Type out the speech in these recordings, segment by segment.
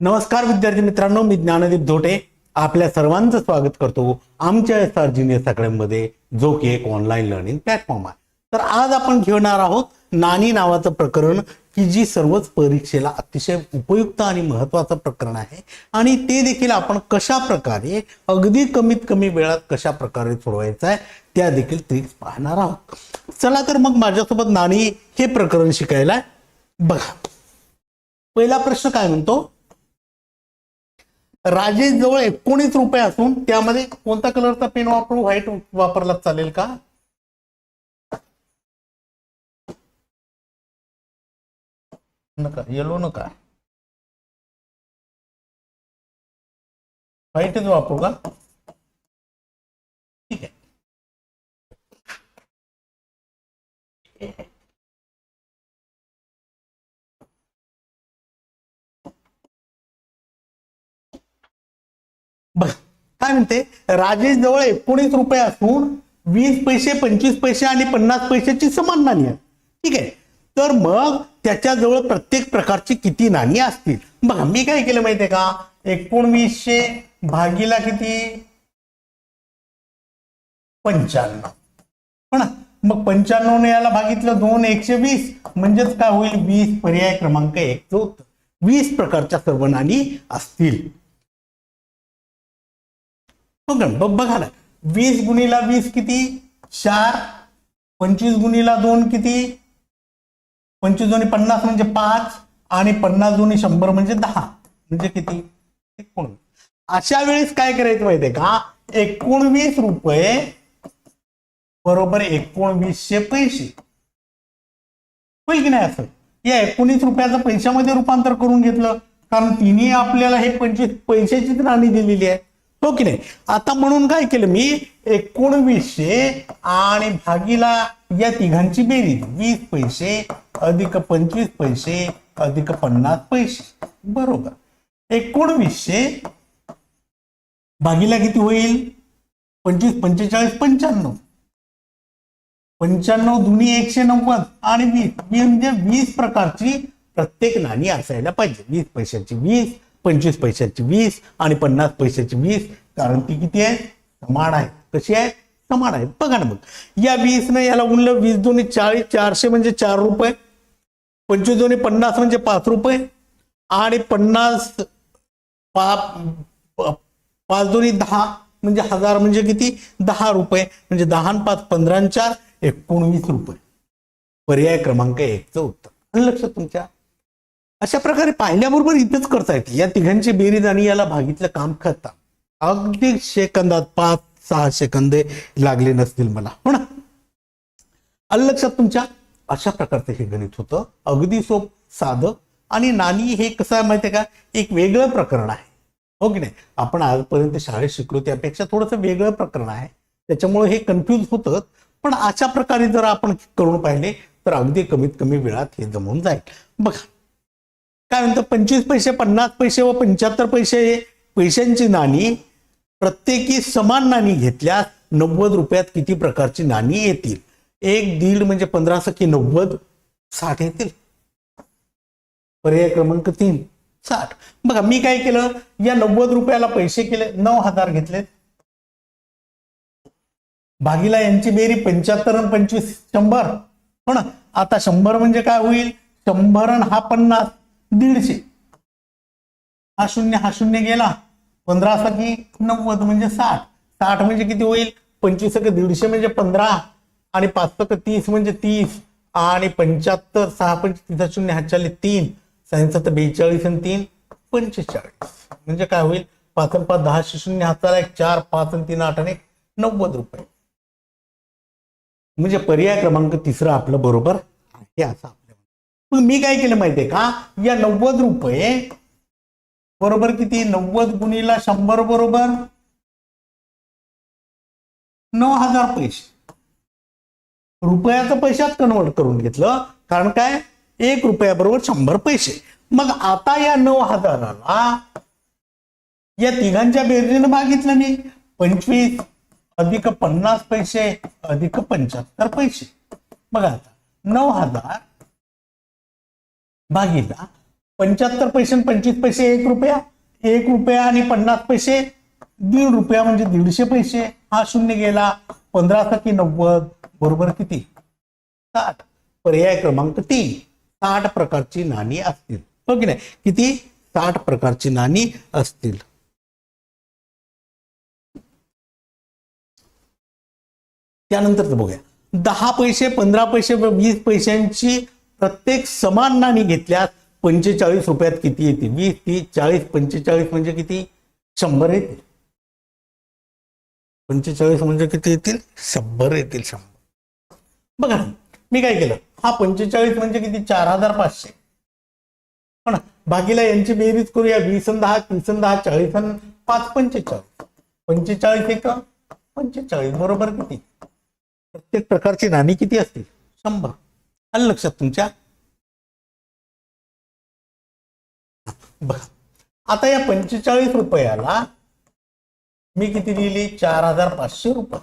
नमस्कार विद्यार्थी मित्रांनो मी ज्ञानदीप धोटे. आपल्या सर्वांचं स्वागत करतो आमच्या एस आर जिनियस सगळ्यांमध्ये जो की एक ऑनलाईन लर्निंग प्लॅटफॉर्म आहे. तर आज आपण घेणार आहोत नानी नावाचं प्रकरण की जी सर्वच परीक्षेला अतिशय उपयुक्त आणि महत्वाचं प्रकरण आहे. आणि ते देखील आपण कशा प्रकारे अगदी कमीत कमी वेळात कशा प्रकारे सोडवायचं आहे त्या देखील ट्रिक्स पाहणार आहोत. चला तर मग माझ्यासोबत नाणी हे प्रकरण शिकायला बघा. पहिला प्रश्न काय म्हणतो? राजेश जवळ एकोणीस रुपये असून त्यामध्ये कोणता कलरचा पेन वापरू? व्हाईट वापरला चालेल का? नका येलो नका. व्हाईटच वापरू का? बघ काय म्हणते? राजेश जवळ एकोणीस रुपये असून वीस पैसे पंचवीस पैसे आणि पन्नास पैशाची समान नाणी आहेत. ठीक आहे? तर मग त्याच्याजवळ प्रत्येक प्रकारची किती नाणी असतील? बघा मी काय केलं माहितीये का? एकोणवीसशे भागीला किती? पंच्याण्णव. ना मग पंच्याण्णवने याला भागितलं दोन एकशे वीस. म्हणजेच काय होईल? वीस पर्याय क्रमांक एक. होत वीस प्रकारच्या सर्व नाणी असतील. बघा बघा ना. वीस गुणीला वीस किती? चार. पंचवीस गुणीला दोन किती? पंचवीस दोन्ही पन्नास म्हणजे पाच आणि पन्नास दोन्ही शंभर म्हणजे दहा. म्हणजे किती? एकोणवीस अशा वेळेस काय करायचं माहितीये का? एकोणवीस रुपये बरोबर एकोणवीसशे पैसे. होईल की नाही असं? या एकोणीस रुपयाचं पैशामध्ये रूपांतर करून घेतलं. कारण तिने आपल्याला हे पंचवीस पैशाचीच नाणी दिलेली आहे. हो की नाही? आता म्हणून काय केलं मी? एकोणवीसशे आणि भागीला या तिघांची बेरीज. वीस पैसे अधिक पंचवीस पैसे अधिक पन्नास पैसे. बरोबर. एकोणवीसशे भागीला किती होईल? पंचवीस पंचेचाळीस पंच्याण्णव. पंच्याण्णव दुनी एकशे नव्वद आणि वीस. म्हणजे वीस प्रकारची प्रत्येक नाणी असायला पाहिजे. वीस पैशाची वीस पंचवीस पैशाची वीस आणि पन्नास पैशाची वीस. कारण ती किती आहे? समान आहे. कशी आहे? समान आहे. बघा ना मग. या वीसनं याला उरलं वीस दोन्ही चाळीस चारशे म्हणजे चार रुपये. पंचवीस दोन्ही पन्नास म्हणजे पाच रुपये. आणि पन्नास पा पाच दोन्ही दहा म्हणजे हजार म्हणजे किती? दहा रुपये. म्हणजे दहा आणि पाच पंधरा चार एकोणवीस रुपये. पर्याय क्रमांक एकचं उत्तर. लक्षात तुमच्या अशा प्रकारे पाहिल्याबरोबर इथेच करता येते. या तिघांची बेरीज आणि याला भागीतलं काम करता. अगदी सेकंदात पाच सहा सेकंदे लागले नसतील मला. हो ना? आलं लक्षात तुमच्या? अशा प्रकारचं हे गणित होतं. अगदी सोप साधं. आणि नाणी हे कसं आहे माहितीये का? एक वेगळं प्रकरण आहे. हो की नाही? आपण आजपर्यंत शाळेत शिकलो त्यापेक्षा थोडंसं वेगळं प्रकरण आहे. त्याच्यामुळे हे कन्फ्यूज होतं पण अशा प्रकारे जर आपण करून पाहिले तर अगदी कमीत कमी वेळात हे जमून जाईल. बघा. काय म्हणतं पंचवीस पैसे पन्नास पैसे व पंच्याहत्तर पैसे पैशांची नाणी प्रत्येकी समान नाणी घेतल्यास नव्वद रुपयात किती प्रकारची नाणी येतील? एक दीड म्हणजे पंधरा सखी नव्वद साठ येतील. पर्याय क्रमांक तीन साठ. बघा मी काय केलं? या नव्वद रुपयाला पैसे केले नऊ हजार घेतले भागीला यांची बेरी पंच्याहत्तर आणि पंचवीस शंभर. हो ना? आता शंभर म्हणजे काय होईल? शंभर हा पन्नास. दीडशे. हा शून्य हा शून्य गेला. पंधरा सखी नव्वद म्हणजे साठ. साठ म्हणजे किती होईल? पंचवीस दीडशे म्हणजे पंधरा. आणि पाच सक तीस म्हणजे तीस. आणि पंच्याहत्तर सहा पंचवीस शून्य हातच्याले तीन. सायन्स बेचाळीस आणि तीन पंचेचाळीस. म्हणजे काय होईल? पाच आणि पाच दहाशे शून्य हाताला एक चार पाच आणि तीन आठ आणि नव्वद रुपये. म्हणजे पर्याय क्रमांक तिसरा आपलं बरोबर आहे असा. मग मी काय केलं माहितीये का? या नव्वद रुपये बरोबर किती? नव्वद गुणीला शंभर बरोबर नऊ हजार पैसे. रुपयाचं पैशात कन्वर्ट करून घेतलं. कारण काय? एक रुपयाबरोबर शंभर पैसे. मग आता या नऊ हजाराला या तिघांच्या बेरजेनं भागितलं मी. पंचवीस अधिक पन्नास पैसे अधिक पंच्याहत्तर पैसे. बघा आता नऊ हजार भागीला. पंच्याहत्तर पैसे आणि पंचवीस पैसे एक रुपया एक रुपया आणि पन्नास पैसे दीड रुपया म्हणजे दीडशे पैसे. हा शून्य गेला पंधरा सकी नव्वद बरोबर किती? साठ. पर्याय क्रमांक तीन साठ प्रकारची नाणी असतील. हो की नाही? किती? साठ प्रकारची नाणी असतील. त्यानंतर बघूया. दहा पैसे पंधरा पैसे वीस पैशांची प्रत्येक समान नाणी घेतल्यास पंचेचाळीस रुपयात किती येतील वीस तीस चाळीस पंचेचाळीस म्हणजे किती? शंभर येतील. पंचेचाळीस म्हणजे किती येतील? शंभर येतील शंभर. बघा ना, मी काय केलं? हा पंचेचाळीस म्हणजे किती? चार हजार पाचशे. पण ना? बाकीला यांची बेरीज करूया. वीस दहा तीस दहा चाळीस पाच पंचेचाळीस. पंचेचाळीस एक पंचेचाळीस बरोबर किती? प्रत्येक प्रकारची नाणी किती असतील? शंभर. आलं लक्षात तुमच्या? बघा आता या पंचेचाळीस रुपयाला मी किती लिहिली? चार हजार पाचशे रुपये.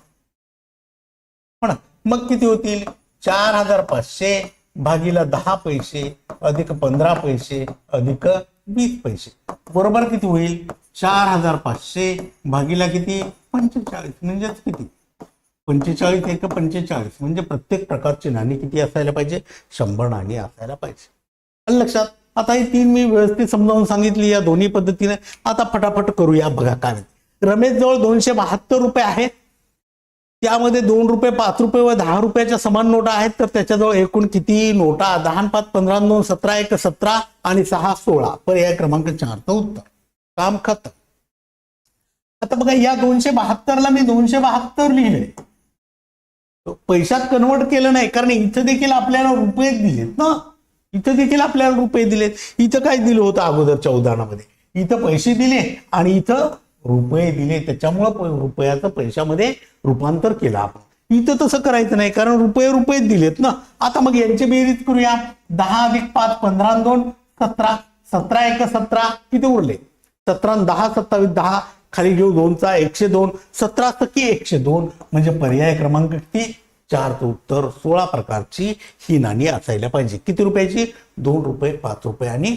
पण ना मग किती होतील? चार हजार पाचशे भागीला दहा पैसे अधिक पंधरा पैसे अधिक वीस पैसे. बरोबर किती होईल? चार हजार पाचशे भागीला किती? पंचेचाळीस म्हणजेच किती? पंचेचाळीस एक पंचेचाळीस? म्हणजे प्रत्येक प्रकारची नाणी किती असायला पाहिजे? शंभर नाणी असायला पाहिजे. लक्षात. आता ही तीन मी व्यवस्थित समजावून सांगितली या दोन्ही पद्धतीने. आता फटाफट करूया बघा काय रमेश जवळ दोनशे बहात्तर रुपये आहेत. त्यामध्ये दोन रुपये पाच रुपये व दहा रुपयाच्या समान नोटा आहेत. तर त्याच्याजवळ एकूण किती नोटा? दहा पाच पंधरा दोन सतरा एक सतरा आणि सहा सोळा. पर्याय क्रमांक चारचं उत्तर. काम खत आता बघा या दोनशे बहात्तरला मी दोनशे बहात्तर लिहिले. पैशात कन्वर्ट केलं नाही कारण इथं देखील आपल्याला रुपये दिलेत ना. इथं देखील आपल्याला रुपये दिलेत. इथं काय दिलं होतं अगोदरच्या उदाहरणामध्ये? इथं पैसे दिले आणि इथं रुपये दिले. त्याच्यामुळं रुपयाचं पैशामध्ये रूपांतर केलं आपण. इथं तसं करायचं नाही कारण रुपये रुपये दिलेत ना. आता मग यांची बेरीज करूया. दहा अधिक पाच पंधरा दोन सतरा. सतरा एक सतरा. किती उरले? सतरा दहा सत्तावीस दहा. खाली घेऊ दोनचा एकशे दोन सतरा टक्के एकशे दोन. म्हणजे पर्याय क्रमांक किती चारचं उत्तर सोळा प्रकारची ही नाणी असायला पाहिजे. किती रुपयाची? दोन रुपये पाच रुपये आणि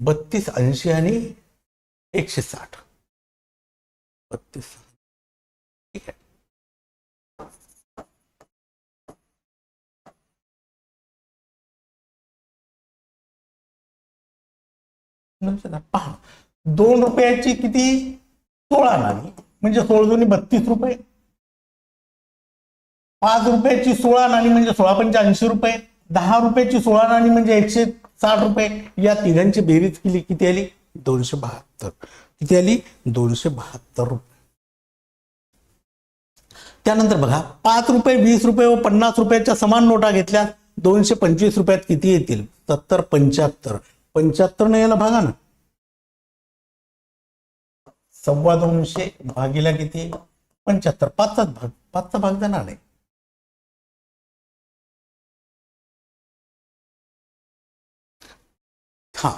बत्तीस ऐंशी आणि एकशे साठ. बत्तीस. ठीक आहे. पहा. दोन रुपयाची किती? सोळा नाणी. म्हणजे सोळा दोन्ही बत्तीस रुपये. पाच रुपयाची सोळा नाणी म्हणजे सोळा पंच्याऐंशी रुपये. दहा रुपयाची सोळा नाणी म्हणजे एकशे साठ रुपये. या तिघांची बेरीज केली किती आली? दोनशे बहात्तर. किती आली? दोनशे बहात्तर रुपये. त्यानंतर बघा पाच रुपये वीस रुपये व पन्नास रुपयाच्या समान नोटा घेतल्या. दोनशे पंचवीस रुपयात किती येतील? सत्तर पंच्याहत्तर. पंच्याहत्तर न याला भागा ना. सव्वा दोनशे भागीला किती? पंच्याहत्तर. पाचचाच भाग. पाचचा भाग जाणार नाही हा.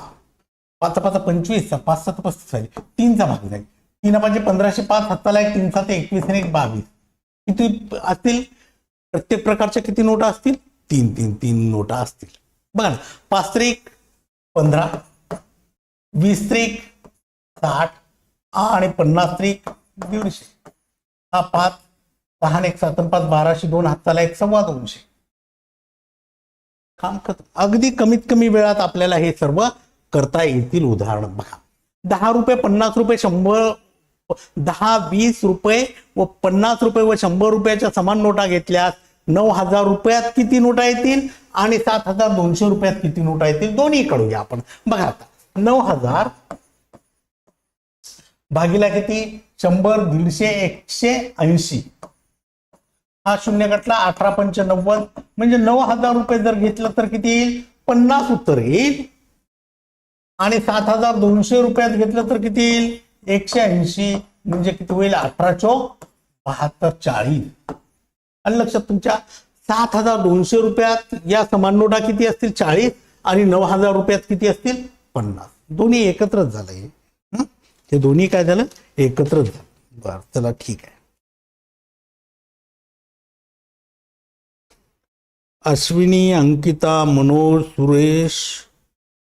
पाच पाच पंचवीस पाच सात पस्तीस झाले तीनचा भाग जाईल. तीन म्हणजे पंधराशे पाच हाताला एक तीन सात एकवीस आणि एक बावीस. किती असतील? प्रत्येक प्रकारच्या किती नोटा असतील? तीन तीन तीन नोटा असतील. बघा ना. पाच त्रिक पंधरा वीस त्रिक साठ आणि पन्नास त्रिक दीडशे हा पाच दहा एक सात पाच बाराशे दोन हाताला एक सव्वा दोनशे. काम करत अगदी कमीत कमी वेळात आपल्याला हे सर्व करता येतील उदाहरण बघा. दहा रुपये पन्नास रुपये शंभर दहा वीस रुपये व पन्नास रुपये व शंभर रुपयाच्या समान नोटा घेतल्यास नऊ हजार रुपयात किती नोटा येतील आणि सात हजार दोनशे रुपयात किती नोटा येतील? दोन्ही करूया आपण. बघा आता नऊ हजार भागीला किती? शंभर दीडशे एकशे ऐंशी. हा शून्य घटला अठरा पंच्याण्णव म्हणजे नऊ हजार रुपये जर घेतलं तर किती येईल? पन्नास उत्तर येईल. आणि सात हजार दोनशे रुपयात घेतलं तर किती येईल? एकशे ऐंशी. म्हणजे किती होईल? अठरा चौक बहात्तर चाळीस. आणि लक्षात तुमच्या सात हजार दोनशे रुपयात या समान नोटा किती असतील? चाळीस. आणि नऊ हजार रुपयात किती असतील? पन्नास. दोन्ही एकत्रच झालं हे दोन्ही काय झालं? एकत्र झालं. बरं चला ठीक आहे. अश्विनी अंकिता मनोज सुरेश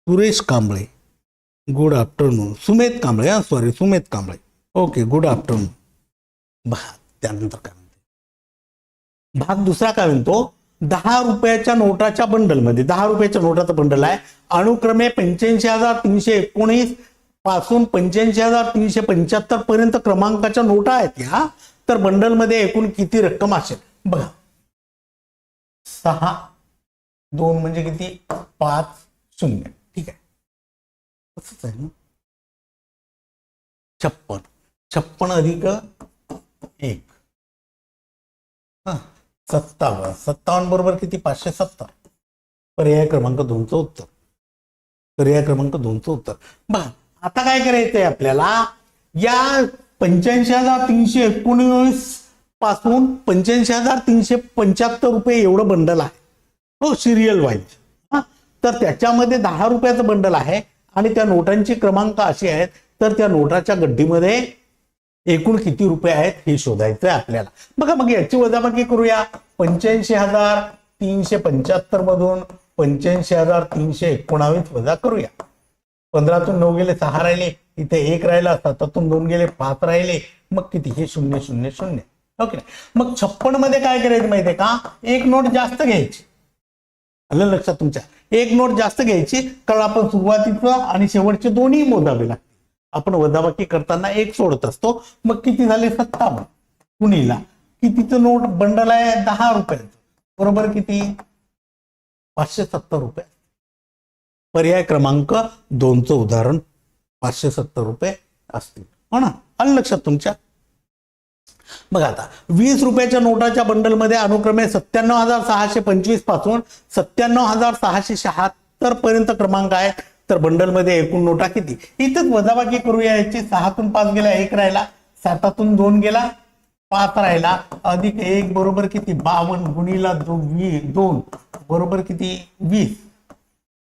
सुरेश कांबळे. गुड आफ्टरनून सुमेध कांबळे हा sorry Sumedh Kamble. Okay good afternoon भाग त्यानंतर काय म्हणते? भाग दुसरा काय म्हणतो? दहा रुपयाच्या नोटाच्या बंडलमध्ये दहा रुपयाच्या नोटाचं बंडल आहे. अनुक्रमे पंच्याऐंशी हजार तीनशे एकोणीस पासून पंच्याऐंशी हजार तीनशे पंच्याहत्तर पर्यंत क्रमांकाच्या नोटा आहेत ह्या तर बंडलमध्ये एकूण किती रक्कम असेल? बघा. सहा दोन म्हणजे किती? पाच शून्य. ठीक आहे. तसंच आहे ना? छप्पन. छप्पन अधिक एक. हा सत्तावन्न. सत्तावन्न बरोबर किती? पाचशे सत्तर. पर्याय क्रमांक दोनचं उत्तर. पर्याय क्रमांक दोनचं उत्तर. बघा. आता काय करायचंय आपल्याला? या पंच्याऐंशी हजार तीनशे एकोणीसपासून पंच्याऐंशी हजार तीनशे पंच्याहत्तर रुपये एवढं बंडल आहे. हो सिरियल वाईज तर त्याच्यामध्ये दहा रुपयाचं बंडल आहे आणि त्या नोटांची क्रमांक अशी आहेत तर त्या नोटाच्या गड्डीमध्ये एकूण किती रुपये आहेत हे शोधायचं आहे आपल्याला. बघा मग याची वजाबाकी करूया. पंच्याऐंशी हजार तीनशे पंच्याहत्तर मधून पंच्याऐंशी हजार तीनशे एकोणावीस वजा करूया. पंधरातून नऊ गेले सहा राहिले इथे एक राहिला सातातून दोन गेले पाच राहिले मग किती? हे शून्य शून्य शून्य. हो ओके मग छप्पनमध्ये काय करायचं माहितीये का? एक नोट जास्त घ्यायची. आलं लक्षात तुमच्या? एक नोट जास्त घ्यायची कारण आपण सुरुवातीचं आणि शेवटचे दोन्ही मोजावे लागते आपण वजाबाकी करताना एक सोडत असतो. मग किती झाले? सत्तावन्न. कुणीला? कितीचं नोट? बंडल आहे दहा रुपयाचं. बरोबर किती? पाचशे सत्तर रुपये पर्याय क्रमांक दोनचं उदाहरण पाचशे सत्तर रुपये असतील. हो ना? आलं लक्षात तुमच्या? बघा आता वीस रुपयाच्या नोटाच्या बंडलमध्ये अनुक्रमे सत्त्याण्णव हजार सहाशे पंचवीसपासून सत्त्याण्णव हजार सहाशे शहात्तर पर्यंत क्रमांक आहेत. तर बंडलमध्ये एकूण नोटा किती? इथंच वजाबाकी करूया याची. सहातून पाच गेला एक राहिला. सातातून दोन गेला पाच राहिला. अधिक एक बरोबर किती? बावन्न गुणीला दो वी दोन. बरोबर किती? वीस.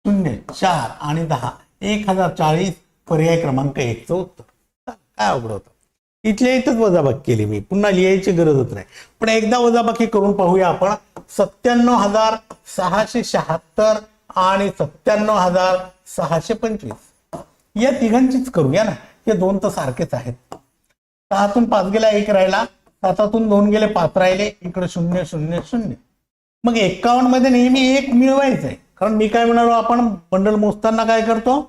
शून्य चार आणि दहा. एक हजार चाळीस पर्याय क्रमांक एकचं उत्तर. काय अवघड होतं? इथल्या इथंच वजाबाकी केली मी. पुन्हा लिहायची गरजच नाही. पण एकदा वजाबाकी करून पाहूया आपण. सत्त्याण्णव हजार सहाशे शहात्तर आणि सत्त्याण्णव हजार सहाशे पंचवीस. या तिघांचीच करूया ना. हे दोन तर सारखेच आहेत. सहातून पाच गेला एक राहिला. सातातून दोन गेले पाच राहिले. इकडे शून्य शून्य शून्य. मग एकावन्नमध्ये नेहमी एक मिळवायचं आहे कारण मी काय म्हणालो आपण बंडल मोजताना काय करतो?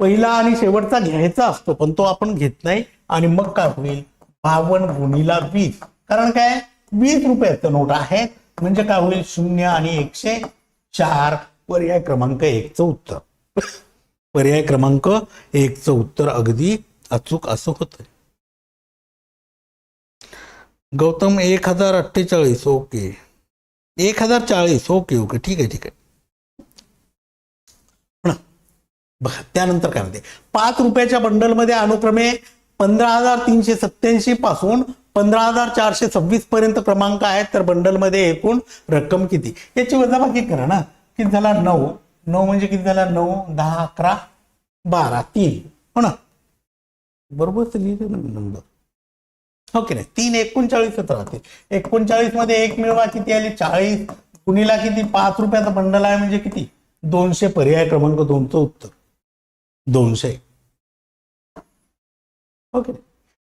पहिला आणि शेवटचा घ्यायचा असतो पण तो आपण घेत नाही. आणि मग काय होईल? बावन्न गुणीला वीस. कारण काय? वीस रुपयाचा नोट आहे. म्हणजे काय होईल? शून्य आणि एकशे चार. पर्याय क्रमांक एकचं उत्तर. पर्याय क्रमांक एकचं उत्तर अगदी अचूक असं होतं गौतम एक हजार अठ्ठेचाळीस. ओके. एक हजार चाळीस. Okay okay. ठीक आहे ठीक आहे. बघा त्यानंतर काय म्हणते? पाच रुपयाच्या बंडलमध्ये अनुक्रमे पंधरा हजार तीनशे सत्याऐंशी पासून पंधरा हजार चारशे सव्वीस पर्यंत क्रमांक आहेत. तर बंडलमध्ये एकूण रक्कम किती? याची वजाबाकी करा ना. किती झाला? नऊ. नऊ म्हणजे किती झाला? नऊ दहा अकरा बारा तीन. हो ना? बरोबर लिहिले नंबर. हो की नाही. तीन एकोणचाळीसच राहते एकोणचाळीसमध्ये एक मिळवा किती आली? चाळीस. कुणीला किती? पाच रुपयाचा बंडल आहे म्हणजे किती? दोनशे पर्याय क्रमांक दोनचं उत्तर. दोनशे. ओके.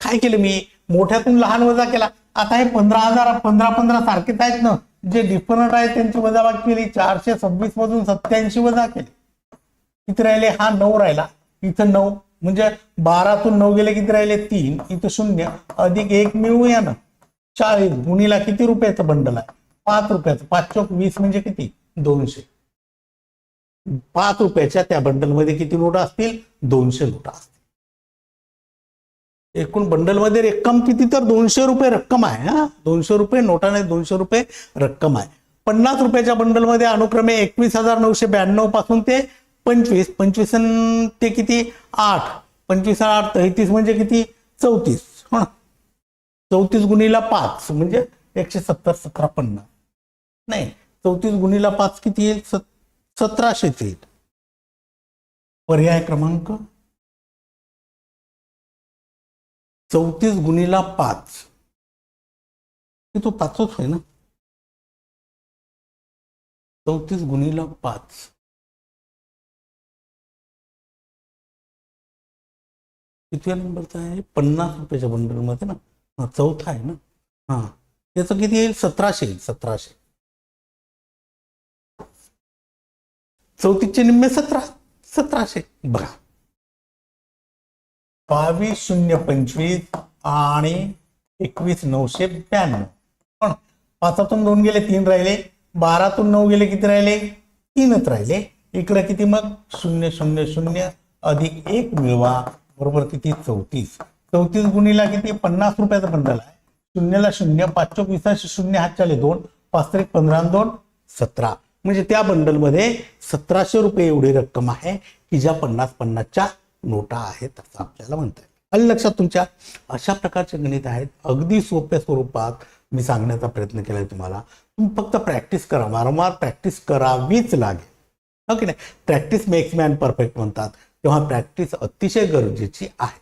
काय केलं मी? मोठ्यातून लहान वजा केला. आता हे पंधरा हजार पंधरा पंधरा सारखेच आहेत ना. जे डिफरंट आहे त्यांची वजाबाकी केली. चारशे सव्वीस मधून सत्याऐंशी वजा केली. किती राहिले? हा नऊ राहिला. इथं नऊ. म्हणजे बारातून नऊ गेले किती राहिले? तीन. इथं शून्य. अधिक एक मिळवूया ना. चाळीस. गुणीला किती रुपयाचं बंडल आहे? पाच रुपयाचं. पाच चौक वीस म्हणजे किती? दोनशे. पाच रुपयाच्या त्या बंडलमध्ये किती नोटा असतील? दोनशे नोटा असतील. एकूण बंडलमध्ये रक्कम किती? तर दोनशे रुपये रक्कम आहे हा. दोनशे रुपये नोटा नाही दोनशे रुपये रक्कम आहे. पन्नास रुपयाच्या बंडलमध्ये अनुक्रमे एकवीस हजार नऊशे ब्याण्णवपासून ते पंचवीस पंचवीस ते किती? आठ. पंचवीस आठ तेहतीस म्हणजे किती? चौतीस. हो ना? चौतीस गुणीला पाच म्हणजे एकशे सत्तर सतरा पन्नास. नाही. चौतीस गुणीला पाच किती येईल? सत- सतराशेच येईल. पर्याय क्रमांक? चौतीस गुणीला पाच. तो पाचच होय ना? चौतीस गुणीला पाच. कितव्या नंबरचा आहे? पन्नास रुपयाच्या बंडलमध्ये ना? हा, चौथा आहे ना? हा. त्याचं किती येईल? सतराशे येईल सतराशे. चौतीसचे निम्मे सतरा सतराशे. बघा. बावीस शून्य पंचवीस आणि एकवीस नऊशे ब्याण्णव. पण पाचातून दोन गेले तीन राहिले. बारातून नऊ गेले किती राहिले? तीनच राहिले. इकडे किती मग? शून्य शून्य शून्य अधिक एक मिळवा. बरोबर किती? चौतीस. चौतीस गुणीला किती? पन्नास रुपयाचा बंडल आहे. शून्यला शून्य पाच चौक शून्य हात चाले दोन पाच तरी पंधरा दोन सतरा. म्हणजे त्या बंडलमध्ये सतराशे रुपये एवढी रक्कम आहे की ज्या पन्नास पन्नासच्या नोटा आहेत असं आपल्याला म्हणता येईल. आलं लक्षात तुमच्या? अशा प्रकारचे गणित आहेत. अगदी सोप्या स्वरूपात मी सांगण्याचा प्रयत्न केलाय तुम्हाला. तुम्ही फक्त प्रॅक्टिस करा. वारंवार प्रॅक्टिस करावीच लागेल. हो नाही? प्रॅक्टिस मेक्स मॅन परफेक्ट म्हणतात. तेव्हा प्रॅक्टिस अतिशय गरजेची आहे.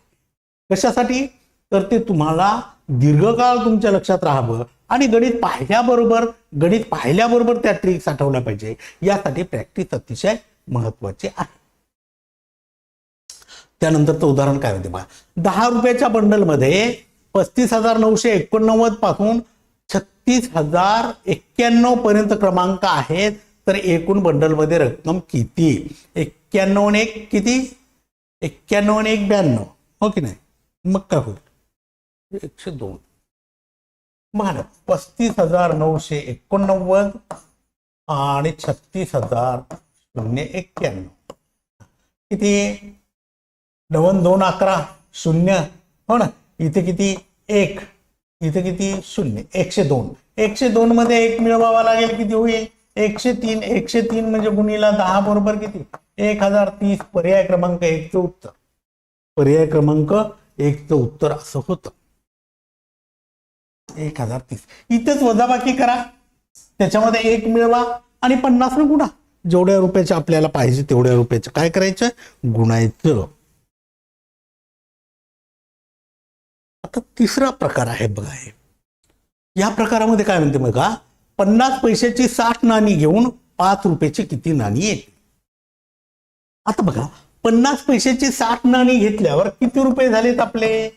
कशासाठी? तर ते तुम्हाला दीर्घकाळ तुमच्या लक्षात राहावं आणि गणित पाहिल्याबरोबर गणित पाहिल्याबरोबर त्या ट्रिक्स आठवल्या पाहिजे. यासाठी प्रॅक्टिस अतिशय महत्वाची आहे. त्यानंतरचं उदाहरण काय होते बघा दहा रुपयाच्या बंडलमध्ये पस्तीस हजार नऊशे एकोणनव्वदपासून छत्तीस हजार एक्क्याण्णव पर्यंत क्रमांक आहेत. तर एकूण बंडलमध्ये रक्कम किती? एक्क्याण्णव आणि एक किती? एक्क्याण्णव आणि एक ब्याण्णव. हो की नाही? मग काय होईल? एकशे दोन. बघा ना पस्तीस हजार नऊशे एकोणनव्वद आणि छत्तीस हजार शून्य एक्क्याण्णव. किती? नवन दोन अकरा शून्य. हो ना? इथे किती? एक. इथे किती? शून्य. एकशे दोन. एकशे दोन मध्ये एक मिळवावा लागेल किती होईल? एकशे तीन एकशे तीन म्हणजे गुणीला दहा बरोबर किती? एक हजार तीस पर्याय क्रमांक एकचं उत्तर. पर्याय क्रमांक एकचं उत्तर असं होतं. एक हजार तीस. इथेच वजाबाकी करा. त्याच्यामध्ये एक मिळवा आणि पन्नास न गुणा. जेवढ्या रुपयाचे आपल्याला पाहिजे तेवढ्या रुपयाचं. काय करायचं गुणायचं. आता तिसरा प्रकार आहे बघा हे. या प्रकारामध्ये काय म्हणते बघा? पन्नास पैशाची साठ नाणी घेऊन पाच रुपयाची किती नाणी येते? आता बघा पन्नास पैशाची साठ नाणी घेतल्यावर किती रुपये झालेत आपले?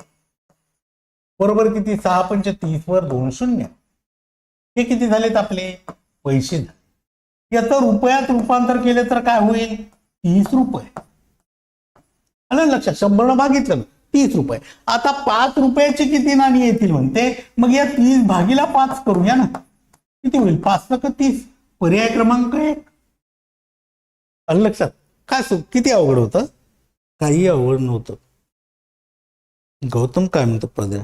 बरोबर किती? सहा पंच तीस वर दोन शून्य. हे किती झालेत आपले? पैसे झाले. याचं रुपयात रूपांतर केले तर काय होईल? तीस रुपये. आलं लक्षात? शंभर भागितलं ना तीस रुपये. आता पाच रुपयाची किती नाणी येतील म्हणते? मग या तीस भागीला पाच करूया ना. किती होईल? पाच का तीस? पर्याय क्रमांक एक. आलं लक्षात? काय सु किती अवघड होतं? काही अवघड नव्हतं. गौतम काय म्हणतो पद्या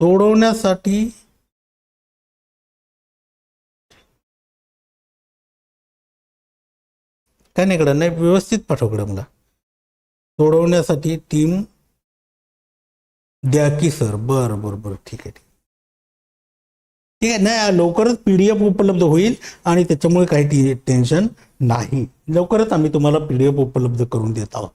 सोडवण्यासाठी काय नाही कडं नाही व्यवस्थित पाठवकडं मला. सोडवण्यासाठी टीम द्या की सर बरं बरं बरं. ठीक आहे ठीक ठीक आहे नाही लवकरच पीडीएफ उपलब्ध होईल आणि त्याच्यामुळे काही टी- टेन्शन नाही. लवकरच आम्ही तुम्हाला पीडीएफ उपलब्ध करून देत आहोत.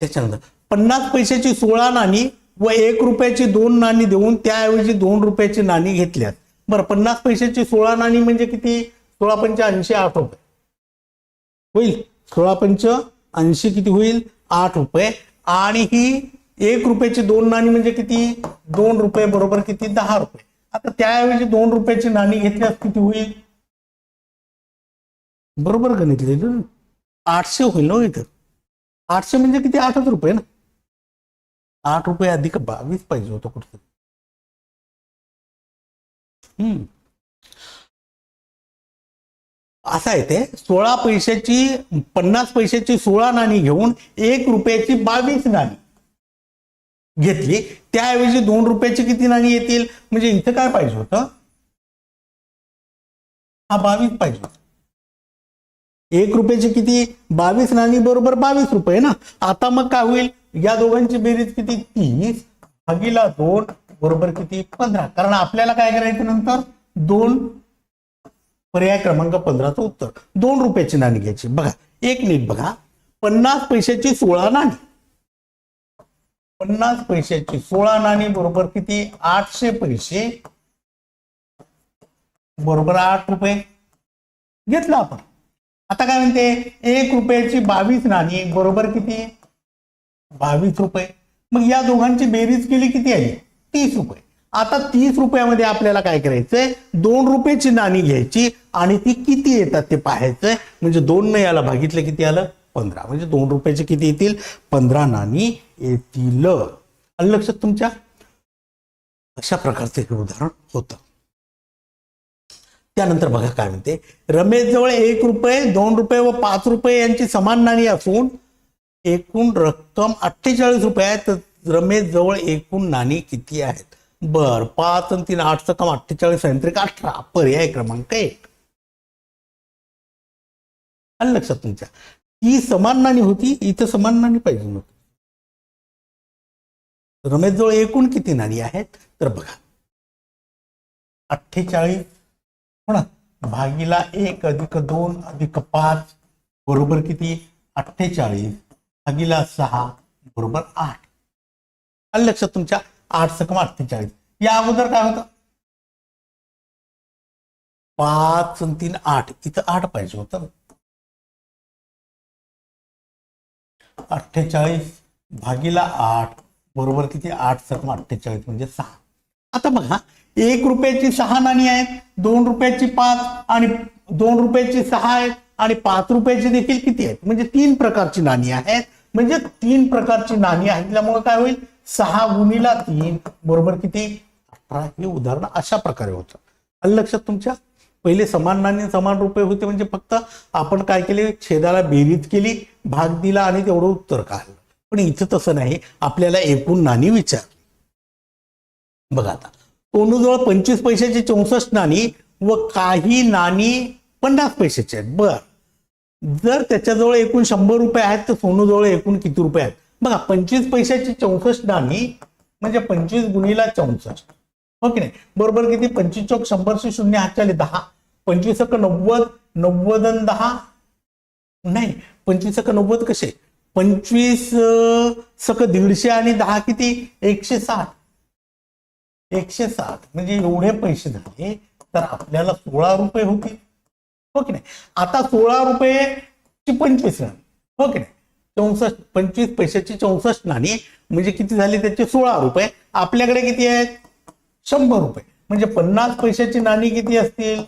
त्याच्यानंतर पन्नास पैशाची सोळा नाणी व एक रुपयाची दोन नाणी देऊन त्याऐवजी दोन रुपयाची नाणी घेतल्यात. बरं पन्नास पैशाची सोळा नाणी म्हणजे किती? सोळा पंच ऐंशी आठ रुपये. होईल? सोळा पंच ऐंशी किती होईल? आठ रुपये. आणि ही एक रुपयाची दोन नाणी म्हणजे किती? दोन रुपये बरोबर किती? दहा रुपये. आता त्याऐवजी दोन रुपयाची नाणी घेतल्यास किती होईल? बरोबर गणित लिहिलं आठशे होईल ना हो इथं. आठशे म्हणजे किती? आठच रुपये ना. आठ रुपये अधिक बावीस पाहिजे होतं कुठं हम्म. असं आहे ते. सोळा पैशाची पन्नास पैशाची सोळा नाणी घेऊन एक रुपयाची बावीस नाणी. घेतली त्याऐवजी दोन रुपयाची किती नाणी येतील? म्हणजे इथं काय पाहिजे होतं? हा बावीस पाहिजे एक रुपयाची किती? बावीस नाणी बरोबर बावीस रुपये ना? आता मग काय होईल? या दोघांची बेरीज किती? तीस भागीला दोन बरोबर किती? पंधरा. कारण आपल्याला काय करायचं नंतर? दोन पर्याय क्रमांक पंधराचं उत्तर. दोन रुपयाची नाणी घ्यायची. बघा एक नीट बघा. पन्नास पैशाची सोळा नाणी. पन्नास पैशाची सोळा नाणी बरोबर किती? आठशे पैसे. बरोबर आठ रुपये. घेतलं आपण. आता काय म्हणते? एक रुपयाची बावीस नाणी बरोबर किती? बावीस रुपये. मग या दोघांची बेरीज केली किती आहे? तीस रुपये. आता तीस रुपयामध्ये आपल्याला काय करायचंय? दोन रुपयाची नाणी घ्यायची आणि ती किती येतात ते पाहायचंय. म्हणजे दोन न याला भागितलं किती आलं? पंधरा. म्हणजे दोन रुपयाचे किती येतील? पंधरा नाणी येतील आलं लक्षात तुमच्या? अशा प्रकारचं हे उदाहरण होतं. त्यानंतर बघा काय म्हणते रमेश जवळ एक रुपये दोन रुपये व पाच रुपये यांची समान नाणी असून एकूण रक्कम अठ्ठेचाळीस रुपये आहे तर रमेश जवळ एकूण नाणी किती आहेत? बर पाच आणि तीन आठ रक्कम अठ्ठेचाळीस अंतरिक अठरा पर्याय क्रमांक एक. आलं लक्षात तुमच्या ही समान नाणी होती इथं समान नाणी पाहिजे नव्हती. रमेश जवळ एकूण किती नाणी आहेत? तर बघा. अठ्ठेचाळीस हो ना भागीला एक अधिक दोन अधिक पाच बरोबर किती? अठ्ठेचाळीस. भागीला सहा बरोबर आठ. आलं लक्षात तुमच्या आठ सकम अठ्ठेचाळीस. या अगोदर काय होतं? पाच तीन आठ. इथं आठ पाहिजे होतं. अठ्ठेचाळीस भागीला आठ. बरोबर किती? आठ सकम अठ्ठेचाळीस म्हणजे सहा. आता बघा एक रुपयाची सहा नाणी आहेत दोन रुपयाची पाच आणि दोन रुपयाची सहा आहेत आणि पाच रुपयाची देखील किती आहेत? म्हणजे तीन प्रकारची नाणी आहेत. म्हणजे तीन प्रकारची नाणी आहेत त्यामुळे काय होईल? सहा गुणीला तीन बरोबर किती? अठरा. हे उदाहरण अशा प्रकारे होतं. लक्षात तुमच्या पहिले समान नाणी समान रुपये होते म्हणजे फक्त आपण काय केले? छेदाला बेरीज केली भाग दिला आणि तेवढं उत्तर काढलं. पण इथं तसं नाही. आपल्याला एकूण नाणी विचारली बघा आता. सोनूजवळ पंचवीस पैशाची चौसष्ट नाणी व काही नाणी पन्नास पैशाची आहेत. बर. जर त्याच्याजवळ एकूण शंभर रुपये आहेत तर सोनूजवळ एकूण किती रुपये आहेत? बघा पंचवीस पैशाची चौसष्ट नाणी म्हणजे पंचवीस गुणीला चौसष्ट. हो ओके नाही? बरोबर किती? पंचवीस चौक शंभरशे शून्य हातच्याले दहा. पंचवीस नव्वद नव्वद आणि दहा? नाही. पंचवीस नव्वद कसे? पंचवीस सक दीडशे आणि दहा किती? एकशे साठ. एकशे साठ. म्हणजे एवढे पैसे झाले तर आपल्याला सोळा रुपये होतील हो की नाही? आता सोळा रुपये पंचवीस नाणी हो की नाही? चौसष्ट पंचवीस पैशाची चौसष्ट नाणी म्हणजे किती झाली त्याचे? सोळा रुपये. आपल्याकडे किती आहेत? शंभर रुपये. म्हणजे पन्नास पैशाची नाणी किती असतील?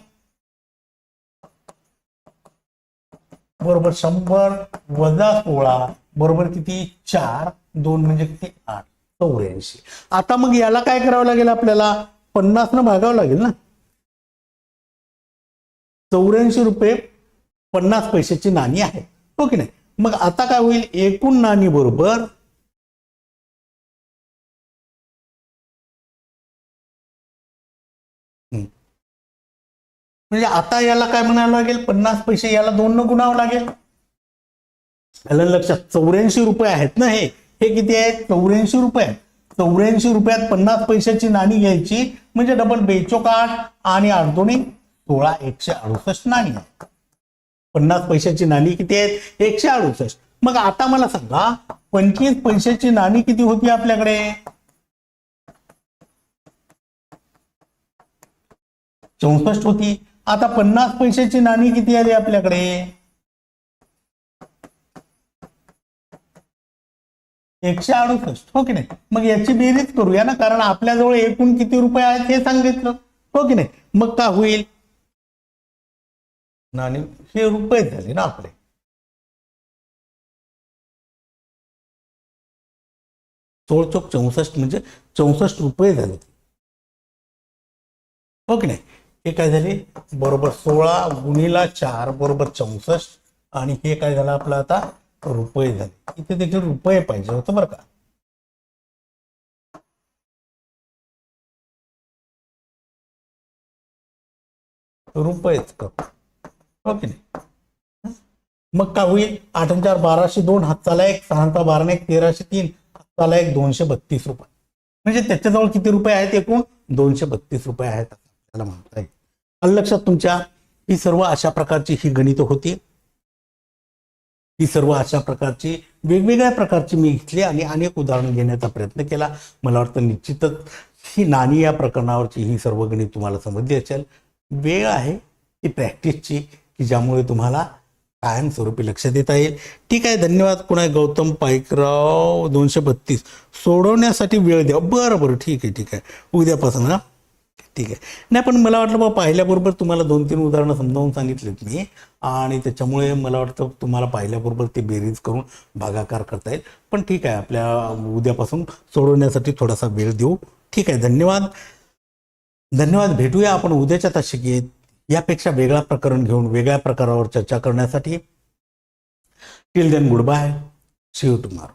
बरोबर शंभर वजा सोळा बरोबर किती? चार. दोन म्हणजे किती? आठ. चौऱ्याऐंशी. आता मग याला काय करावं लागेल आपल्याला? पन्नास न भागावं लागेल ना? चौऱ्याऐंशी रुपये पन्नास पैशाची नाणी आहे हो की नाही? मग आता काय होईल? एकूण नाणी बरोबर हम्म. म्हणजे आता याला काय म्हणावं लागेल? पन्नास पैसे याला दोन न गुणावं लागेल. आलं लक्षात चौऱ्याऐंशी रुपये आहेत ना हे? हे किती आहेत? चौऱ्याऐंशी रुपये. आहेत चौऱ्याऐंशी रुपयात पन्नास पैशाची नाणी घ्यायची म्हणजे डबल बेचोक आठ आणि आठ सोळा एकशे अडुसष्ट नाणी आहेत. पन्नास पैशाची नाणी किती आहेत? एकशे अडुसष्ट. मग आता मला सांगा पंचवीस पैशाची नाणी किती होती आपल्याकडे? चौसष्ट होती. आता पन्नास पैशाची नाणी किती आली आपल्याकडे? एकशे अडुसष्ट. हो की नाही? मग याची बेरीज करूया ना कारण आपल्याजवळ एकूण किती रुपये आहेत हे सांगितलं. हो की नाही? मग का होईल? नाणी हे रुपये झाले ना आपले. सोळ चौक चौसष्ट म्हणजे चौसष्ट रुपये झाले. हो की नाही? हे काय झाले? बरोबर सोळा गुणीला चार बरोबर चौसष्ट आणि हे काय झालं आपलं आता? रुपये झाले. इथे देखील रुपये पाहिजे होतं बरं का. रुपयेच करू हो नाही? मग काय होईल? आठ चार बाराशे दोन हाताला एक सहा बारा एक तेराशे तीन हाताला एक दोनशे बत्तीस रुपये. म्हणजे त्याच्याजवळ किती रुपये आहेत एकूण? दोनशे बत्तीस रुपये आहेत. त्याला म्हणता येईल. लक्षात तुमच्या ही सर्व अशा प्रकारची ही गणितं होती. ही सर्व अशा प्रकारची वेगवेगळ्या प्रकारची मी घेतली आणि अनेक उदाहरणं घेण्याचा प्रयत्न केला. मला वाटतं निश्चितच ही नाणी या प्रकरणावरची ही सर्व गणित तुम्हाला समजली असेल. वेळ आहे ती प्रॅक्टिसची की ज्यामुळे तुम्हाला कायमस्वरूपी लक्ष देता येईल. ठीक आहे धन्यवाद. पुन्हा गौतम पाईकराव दोनशे बत्तीस. सोडवण्यासाठी वेळ द्या. बरं बरं. ठीक आहे ठीक आहे. उद्यापासून ना ठीक आहे. नाही पण मला वाटलं बा पाहिल्याबरोबर तुम्हाला दोन तीन उदाहरणं समजावून सांगितलीत मी. आणि त्याच्यामुळे मला वाटतं तुम्हाला पाहिल्याबरोबर ते बेरीज करून भागाकार करता येईल. पण ठीक आहे आपल्या उद्यापासून सोडवण्यासाठी थोडासा वेळ देऊ. ठीक आहे धन्यवाद. धन्यवाद भेटूया आपण उद्याच्या ताशिकेत यापेक्षा वेगळा प्रकरण घेऊन वेगळ्या प्रकारावर चर्चा करण्यासाठी. Till then goodbye see you tomorrow